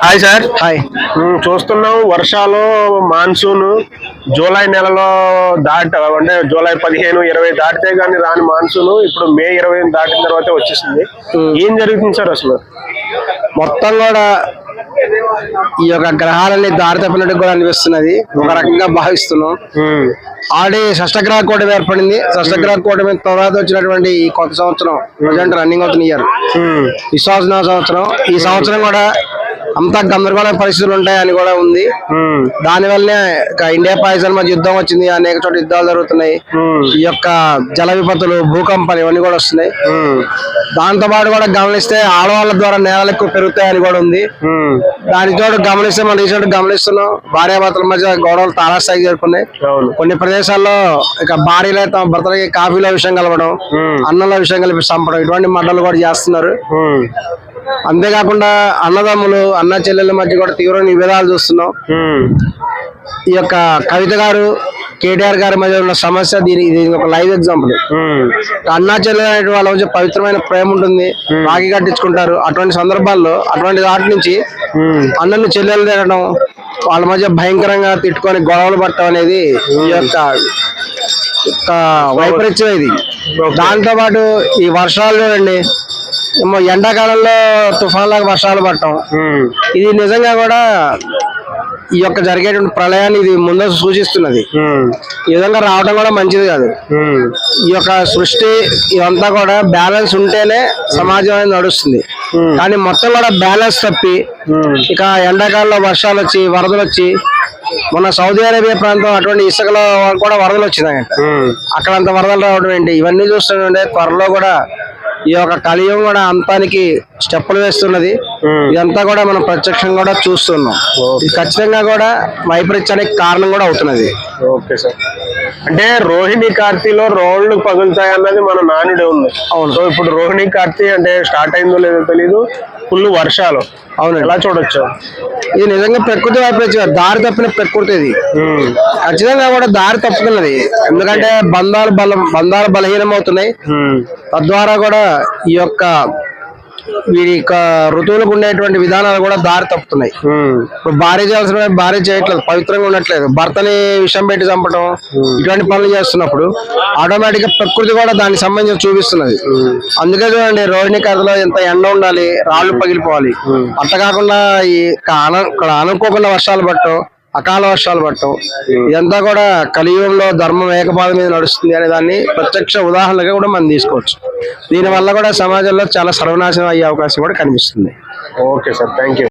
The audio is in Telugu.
హాయ్ సార్ హాయ్ ఉమ్, చూస్తున్నాం వర్షాలు మాన్సూన్ జూలై నెలలో దాట అంటే జూలై పదిహేను ఇరవై దాటితే గానీ రాని మాన్సూన్ ఇప్పుడు మే ఇరవై దాటిన తర్వాత వచ్చేసింది. ఏం జరుగుతుంది సార్ అసలు? మొత్తం కూడా ఈ యొక్క గ్రహాలన్నీ దారి తప్పినట్టు కూడా అనిపిస్తున్నది. ఒక రకంగా భావిస్తున్నాం. ఉమ్, ఆల్రెడీ షష్టగ్రహ కూటమి ఏర్పడింది. షష్టగ్రహ కూటమి తర్వాత వచ్చినటువంటి ఈ కొత్త సంవత్సరం ప్రజెంట్ రన్నింగ్ అవుతున్న ఇయర్ ఉమ్, విశ్వాస సంవత్సరం. ఈ సంవత్సరం కూడా అంతా గందరగోళ పరిస్థితులు ఉంటాయని కూడా ఉంది. ఉమ్, దానివల్లనే ఇక ఇండియా పాకిస్తాన్ మధ్య యుద్ధం వచ్చింది అనేక చోట్ల యుద్ధాలు జరుగుతున్నాయి. ఈ యొక్క జల విపత్తులు భూకంపాలు ఇవన్నీ కూడా వస్తున్నాయి. దాంతో పాటు కూడా గమనిస్తే ఆడవాళ్ళ ద్వారా నేలలు ఎక్కువ పెరుగుతాయని కూడా ఉంది. ఉమ్, దాని తోడు గమనిస్తే మనం రీసెంట్ గమనిస్తున్నాం భార్యాభర్తల మధ్య గొడవలు తారాస్థాయికి చేరుకున్నాయి. కొన్ని ప్రదేశాల్లో ఇక భార్యలే తమ భర్తలకి కాఫీలో విషయం కలపడం ఉమ్, అన్నంలో విషయం కలిపి చంపడం ఇటువంటి మంటలు కూడా చేస్తున్నారు. అంతేకాకుండా అన్నదమ్ములు అన్న చెల్లెల మధ్య కూడా తీవ్ర విభేదాలు చూస్తున్నాం. ఈ యొక్క కవిత గారు కేటీఆర్ గారి మధ్య ఉన్న సమస్య దీని ఇది ఒక లైవ్ ఎగ్జాంపుల్ అన్నా చెల్లెలు వాళ్ళ మధ్య పవిత్రమైన ప్రేమ ఉంటుంది. రాగి కట్టించుకుంటారు. అటువంటి సందర్భాల్లో అటువంటి వాటి నుంచి అన్నను చెల్లెలు తినడం వాళ్ళ మధ్య భయంకరంగా తిట్టుకొని గొడవలు పట్టడం అనేది ఈ యొక్క వైపరీత్యం ఇది. దాంతో పాటు ఈ వర్షాలు చూడండి. ఎండాకాలంలో తుఫాన్ లాగా వర్షాలు ఉమ్, ఇది నిజంగా కూడా ఈ యొక్క జరిగేటువంటి ప్రళయాన్ని ఇది ముందు సూచిస్తున్నది. ఈ విధంగా రావడం కూడా మంచిది కాదు. ఈ యొక్క సృష్టి ఇదంతా కూడా బ్యాలెన్స్ ఉంటేనే సమాజం అనేది నడుస్తుంది. కానీ మొత్తం కూడా బ్యాలెన్స్ తప్పి ఇక ఎండాకాలంలో వర్షాలు వచ్చి వరదలు వచ్చి మొన్న సౌదీ అరేబియా ప్రాంతం అటువంటి ఇసుకలో కూడా వరదలు వచ్చినాయి అక్కడ అంత వరదలు రావడం ఏంటి? ఇవన్నీ చూస్తుంటే త్వరలో కూడా ఈ యొక్క కలియుగం కూడా అంతానికి స్టెప్పులు వేస్తున్నది. ఇదంతా కూడా మనం ప్రత్యక్షంగా కూడా చూస్తున్నాం. ఇది ఖచ్చితంగా కూడా వైపరీత్యానికి కారణం కూడా అవుతున్నది. Okay sir. అంటే రోహిణి కార్తీలో రోడ్లు పగులుతాయి అన్నది మన నానుడే ఉంది. అవును. సో ఇప్పుడు రోహిణి కార్తీ అంటే స్టార్ట్ అయిందో లేదో తెలియదు ఫుల్ వర్షాలు. అవునండి. ఎలా చూడొచ్చు? ఇది నిజంగా ప్రకృతి వైపరీత్యం దారి తప్పిన ప్రకృతి ఇది. ఖచ్చితంగా కూడా దారి తప్పుతున్నది. ఎందుకంటే బంధాలు బలం బంధాలు బలహీనం అవుతున్నాయి తద్వారా కూడా ఈ యొక్క వీరి యొక్క ఋతువులకు ఉండేటువంటి విధానాలు కూడా దారి తప్పుతున్నాయి. ఇప్పుడు భార్య చేయాల్సిన భార్య చేయట్లేదు పవిత్రంగా ఉండట్లేదు. భర్తని విషం పెట్టి చంపడం ఇటువంటి పనులు చేస్తున్నప్పుడు ఆటోమేటిక్గా ప్రకృతి కూడా దానికి సంబంధించి చూపిస్తున్నది. అందుకే చూడండి రోహిణి కథలో ఎంత ఎండ ఉండాలి రాళ్ళు పగిలిపోవాలి. అట్ట కాకుండా ఈ ఇక్కడ అనుకోకుండా వర్షాలు పట్టడం అకాల వర్షాలు పట్టడం ఇదంతా కూడా కలియుగంలో ధర్మం ఏకపాద మీద నడుస్తుంది అనే దాన్ని ప్రత్యక్ష ఉదాహరణగా కూడా మనం తీసుకోవచ్చు. దీనివల్ల కూడా సమాజంలో చాలా సర్వనాశనం అయ్యే అవకాశం కూడా కనిపిస్తుంది. Okay sir thank you